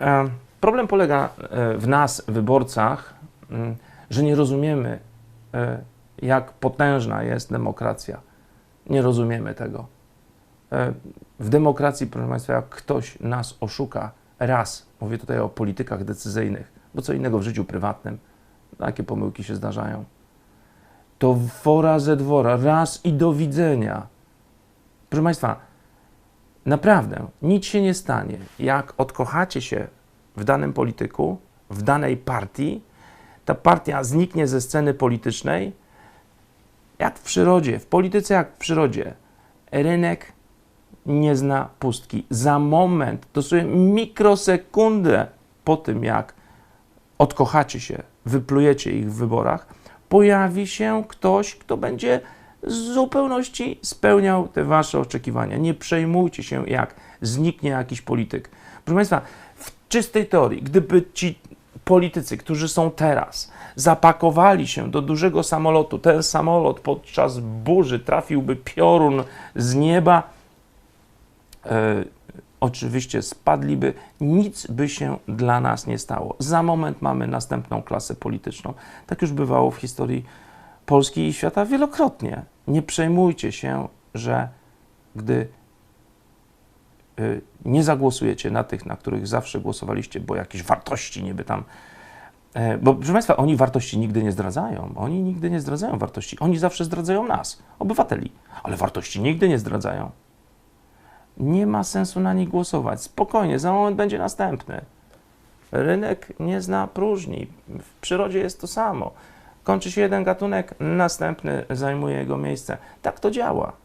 E, Problem polega e, w nas, wyborcach, że nie rozumiemy, e, jak potężna jest demokracja. Nie rozumiemy tego. W demokracji, proszę Państwa, jak ktoś nas oszuka raz, mówię tutaj o politykach decyzyjnych, bo co innego w życiu prywatnym, takie pomyłki się zdarzają, to wora ze dwora, raz i do widzenia. Proszę Państwa, naprawdę nic się nie stanie, jak odkochacie się w danym polityku, w danej partii, ta partia zniknie ze sceny politycznej, jak w przyrodzie, w polityce jak w przyrodzie. Rynek nie zna pustki. Za moment, dosłownie mikrosekundę po tym, jak odkochacie się, wyplujecie ich w wyborach, pojawi się ktoś, kto będzie w zupełności spełniał te wasze oczekiwania. Nie przejmujcie się, jak zniknie jakiś polityk. Proszę Państwa, w czystej teorii, gdyby ci politycy, którzy są teraz, zapakowali się do dużego samolotu, ten samolot podczas burzy trafiłby piorun z nieba, e, oczywiście spadliby, nic by się dla nas nie stało. Za moment mamy następną klasę polityczną. Tak już bywało w historii Polski i świata wielokrotnie. Nie przejmujcie się, że gdy y, nie zagłosujecie na tych, na których zawsze głosowaliście, bo jakieś wartości niby tam. e, Bo proszę Państwa, oni wartości nigdy nie zdradzają. Oni nigdy nie zdradzają wartości. Oni zawsze zdradzają nas, obywateli, ale wartości nigdy nie zdradzają. Nie ma sensu na nich głosować. Spokojnie, za moment będzie następny. Rynek nie zna próżni. W przyrodzie jest to samo. Kończy się jeden gatunek, następny zajmuje jego miejsce. Tak to działa.